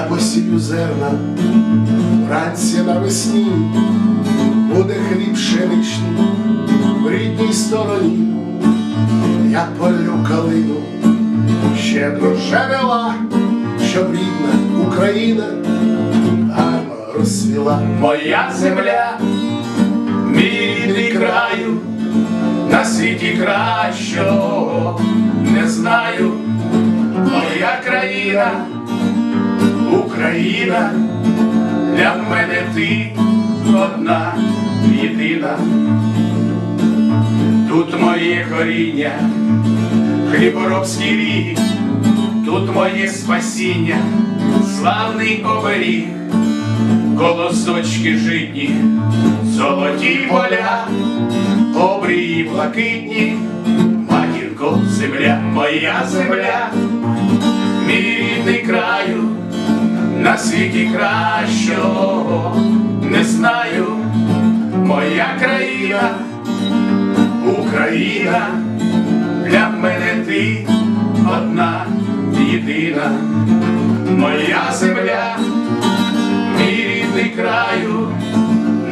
посію зерна, вранці навесні буде хліб пшеничний в рідній стороні, я полю калину, щедро жерела, щоб рідна Україна гарно розсвіла. Моя земля, мій рідний краю, на світі кращого не знаю. Моя країна, Україна, для мене ти одна єдина. Тут моє коріння, хліборобський рік, тут моє спасіння, славний оберіг колосочки житні, золоті поля, обрії блакитні, матінко земля, моя земля, мій рідний краю, на світі кращого не знаю, моя країна, Україна, для мене ти одна єдина, моя земля мій рідний краю,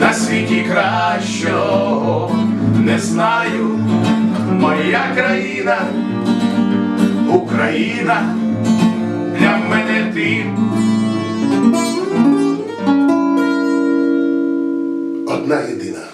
на світі кращого не знаю, моя країна, Україна, для мене ти. Одна єдина.